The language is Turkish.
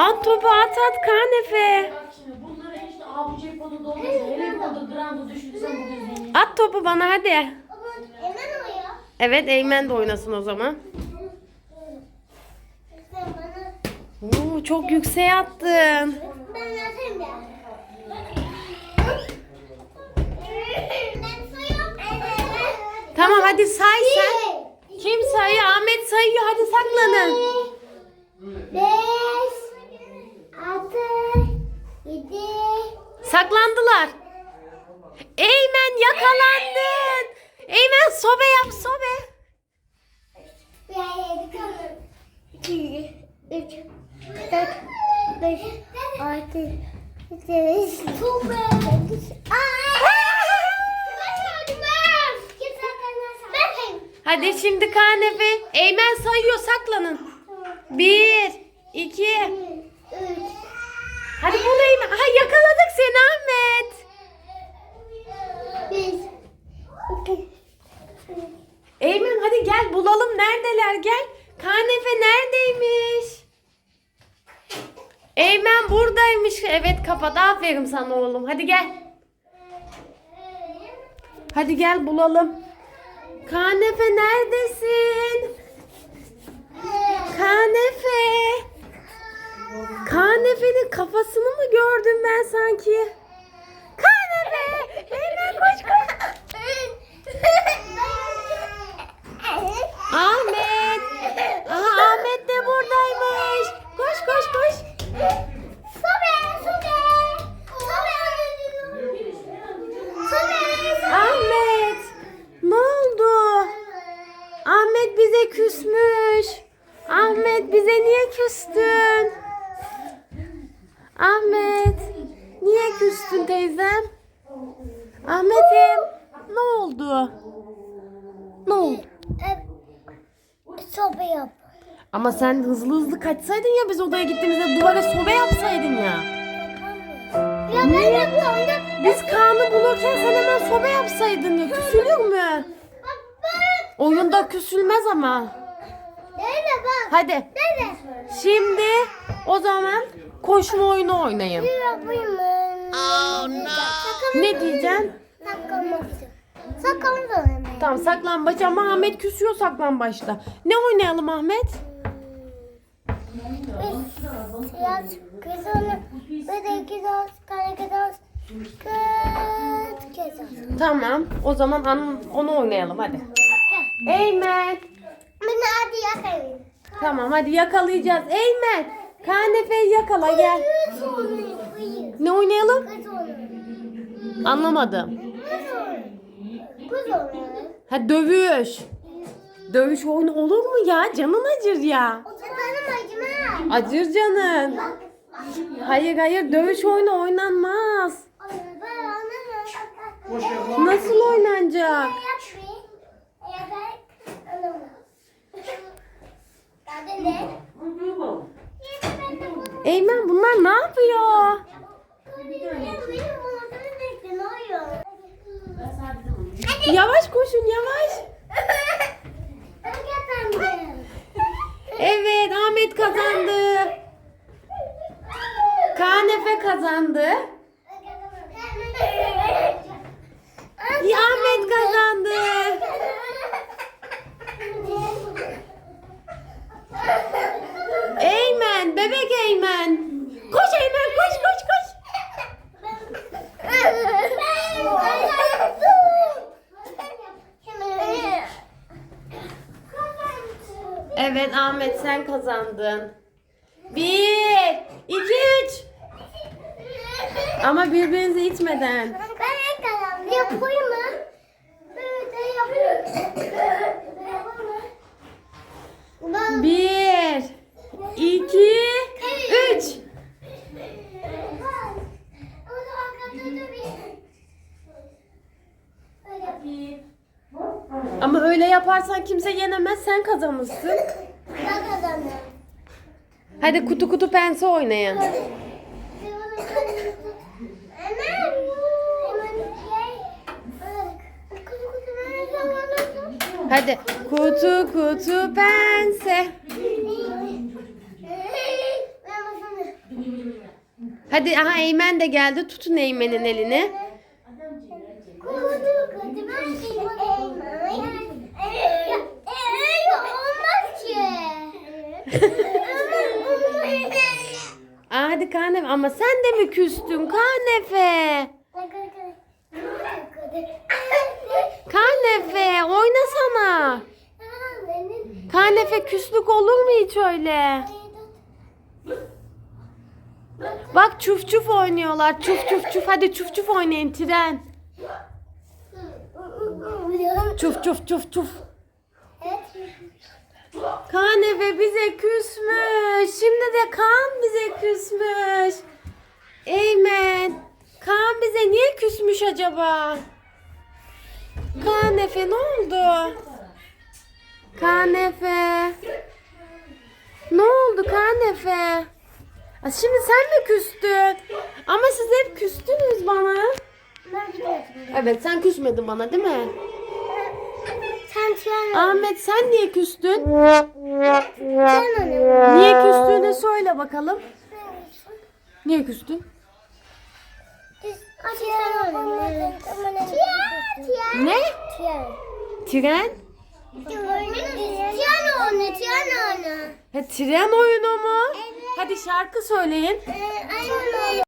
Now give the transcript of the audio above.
At topu at at kanefe. Bak şimdi bunları işte avucu. At topu bana hadi. Evet Eymen de oynasın o zaman. Oo, çok yükseğe attın. Tamam hadi say sen. Kim sayıyor? Ahmet sayıyor. Hadi saklanın. Beş, altı, yedi, Saklandılar. Eymen yakalandın. Eymen sobe yap sobe. iki, üç, dört, beş, altı, yedi. Hadi şimdi kanepe. Eymen sayıyor saklanın. Bir, iki bul Eymen. Ha yakaladık seni Ahmet. Eymen hadi gel bulalım neredeler gel. Kanefe neredeymiş? Eymen buradaymış. Evet kafada aferin sana oğlum. Hadi gel. Hadi gel bulalım. Kanefe neredesin? Kanefe. Kanefe'nin kafasını mı gördüm ben sanki? Bize küsmüş. Ahmet bize niye küstün? Ahmet. Niye küstün teyzem? Ahmet'im. Ne oldu? Ne oldu? Sobe yap. Ama sen hızlı hızlı kaçsaydın ya biz odaya gittiğimizde duvara sobe yapsaydın ya. Ya ben yapıyorum da. Biz Kaan'ı bulurken sen hemen sobe yapsaydın ya. Küsülür mü? Oyunda küsülmez ama. Nerede bak. Hadi. Nerede? Şimdi o zaman koşma oyunu oynayın. Oh no. Ne diyeceksin? İstiyorum. Saklanmak istiyorum. Tamam saklambaç ama Ahmet küsüyor saklambaçta. Ne oynayalım Ahmet? Kız onu. De kare. Kız. Tamam o zaman an- onu oynayalım hadi. Eymen. Beni hadi yakalayın. Tamam hadi yakalayacağız. Eymen. Kanefe'yi yakala gel. Ne oynayalım? Anlamadım. Ha dövüş. Dövüş oyunu olur mu ya? Canın acır ya. Acır canın. Hayır hayır dövüş oyunu oynanmaz. Yavaş koşun yavaş. Evet Ahmet kazandı. Kanefe kazandı. Ya Ahmet kazandı. Evet Ahmet sen kazandın. Bir, iki, üç. Ama birbirinizi itmeden. Ben kazandım. Yapayım mı? Böyle yapayım. Bir, iki, üç. Öyle yapayım. Ama öyle yaparsan kimse yenemez sen kazanırsın. Ben kazandım. Hadi kutu kutu pense oynayın. Şey. Kutu kutu kazandım. Hadi kutu kutu pense. Hadi aha Eymen de geldi. Tutun Eymen'in elini. Kudu kudu ben Aa, hadi Kanefe ama sen de mi küstün Kanefe? Kanefe oynasana. Kanefe küslük olur mu hiç öyle? Bak çuf çuf oynuyorlar. Çuf çuf çuf. Hadi çuf çuf oynayın tren. Çuf çuf çuf çuf. Kanefe bize küsmüş. Şimdi de Kaan bize küsmüş. Eymen. Kaan bize niye küsmüş acaba? Kanefe ne oldu? Kanefe. Ne oldu Kanefe? Aa, Şimdi sen mi küstün? Ama siz hep küstünüz bana. Evet sen küsmedin bana değil mi? Sen sen Ahmet sen niye küstün? Niye küstüğünü söyle bakalım. Niye küstün? Ne? Tren? Tiyar onu tiyar onu. Ha, tren oyunu mu? Hadi şarkı söyleyin. Ee.